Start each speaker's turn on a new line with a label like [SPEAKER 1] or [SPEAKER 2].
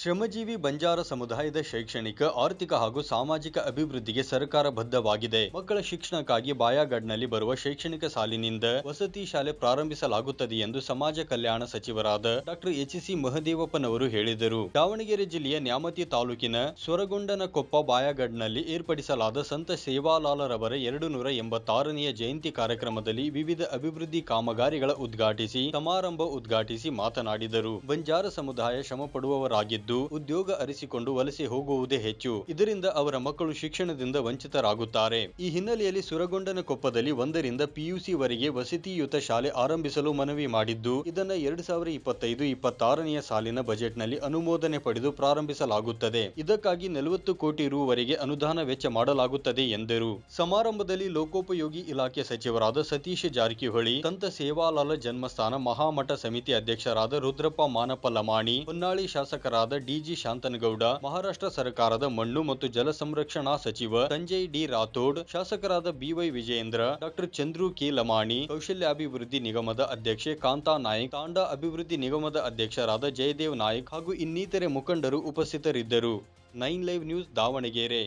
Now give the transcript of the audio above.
[SPEAKER 1] ಶ್ರಮಜೀವಿ ಬಂಜಾರ ಸಮುದಾಯದ ಶೈಕ್ಷಣಿಕ, ಆರ್ಥಿಕ ಹಾಗೂ ಸಾಮಾಜಿಕ ಅಭಿವೃದ್ಧಿಗೆ ಸರ್ಕಾರ ಬದ್ಧವಾಗಿದೆ ಮಕ್ಕಳ ಶಿಕ್ಷಣಕ್ಕಾಗಿ ಬಾಯಾಗಡ್ನಲ್ಲಿ ಬರುವ ಶೈಕ್ಷಣಿಕ ಸಾಲಿನಿಂದ ವಸತಿ ಶಾಲೆ ಪ್ರಾರಂಭಿಸಲಾಗುತ್ತದೆ ಎಂದು ಸಮಾಜ ಕಲ್ಯಾಣ ಸಚಿವರಾದ ಡಾಕ್ಟರ್ ಎಚ್ ಸಿ ಮಹದೇವಪ್ಪನವರು ಹೇಳಿದರು. ದಾವಣಗೆರೆ ಜಿಲ್ಲೆಯ ನ್ಯಾಮತಿ ತಾಲೂಕಿನ ಸೊರಗೊಂಡನಕೊಪ್ಪ ಬಾಯಾಗಡ್ನಲ್ಲಿ ಏರ್ಪಡಿಸಲಾದ ಸಂತ ಸೇವಾಲಾಲರವರ ಎರಡು ನೂರ ಎಂಬತ್ತಾರನೆಯ ಜಯಂತಿ ಕಾರ್ಯಕ್ರಮದಲ್ಲಿ ವಿವಿಧ ಅಭಿವೃದ್ಧಿ ಕಾಮಗಾರಿಗಳ ಉದ್ಘಾಟಿಸಿ, ಸಮಾರಂಭ ಉದ್ಘಾಟಿಸಿ ಮಾತನಾಡಿದರು. ಬಂಜಾರ ಸಮುದಾಯ ಶ್ರಮ ಉದ್ಯೋಗ ಅರಿಸಿಕೊಂಡು ವಲಸೆ ಹೋಗುವುದೇ ಹೆಚ್ಚು. ಇದರಿಂದ ಅವರ ಮಕ್ಕಳು ಶಿಕ್ಷಣದಿಂದ ವಂಚಿತರಾಗುತ್ತಾರೆ. ಈ ಹಿನ್ನೆಲೆಯಲ್ಲಿ ಸುರಗೊಂಡನ ಕೊಪ್ಪದಲ್ಲಿ ಒಂದರಿಂದ ಪಿಯುಸಿ ವರೆಗೆ ವಸತಿಯುತ ಶಾಲೆ ಆರಂಭಿಸಲು ಮನವಿ ಮಾಡಿದ್ದು, ಇದನ್ನು ಎರಡು ಸಾವಿರ ಇಪ್ಪತ್ತೈದು ಇಪ್ಪತ್ತಾರನೆಯ ಸಾಲಿನ ಬಜೆಟ್ನಲ್ಲಿ ಅನುಮೋದನೆ ಪಡೆದು ಪ್ರಾರಂಭಿಸಲಾಗುತ್ತದೆ. ಇದಕ್ಕಾಗಿ ನಲವತ್ತು ಕೋಟಿ ರುವರೆಗೆ ಅನುದಾನ ವೆಚ್ಚ ಮಾಡಲಾಗುತ್ತದೆ ಎಂದರು. ಸಮಾರಂಭದಲ್ಲಿ ಲೋಕೋಪಯೋಗಿ ಇಲಾಖೆ ಸಚಿವರಾದ ಸತೀಶ್ ಜಾರಕಿಹೊಳಿ, ಸಂತ ಸೇವಾಲಾಲ ಜನ್ಮಸ್ಥಾನ ಮಹಾಮಠ ಸಮಿತಿ ಅಧ್ಯಕ್ಷರಾದ ರುದ್ರಪ್ಪ ಮಾನಪ್ಪ ಲಮಾಣಿ ಹೊನ್ನಾಳಿ ಶಾಸಕರಾದ ಡಿಜಿ ಶಾಂತನಗೌಡ, ಮಹಾರಾಷ್ಟ್ರ ಸರ್ಕಾರದ ಮಣ್ಣು ಮತ್ತು ಜಲ ಸಂರಕ್ಷಣಾ ಸಚಿವ ಸಂಜಯ್ ಡಿ ರಾಥೋಡ್, ಶಾಸಕರಾದ B Y Vijayendra, doctor Chandru K Lamani, ಕೌಶಲ್ಯಾಭಿವೃದ್ಧಿ ನಿಗಮದ ಅಧ್ಯಕ್ಷೆ ಕಾಂತಾ ನಾಯ್ಕ್, ತಾಂಡಾ ಅಭಿವೃದ್ಧಿ ನಿಗಮದ ಅಧ್ಯಕ್ಷರಾದ ಜಯದೇವ್ ನಾಯ್ಕ್ ಹಾಗೂ ಇನ್ನಿತರೆ ಮುಖಂಡರು ಉಪಸ್ಥಿತರಿದ್ದರು. Nine live news Davanagere.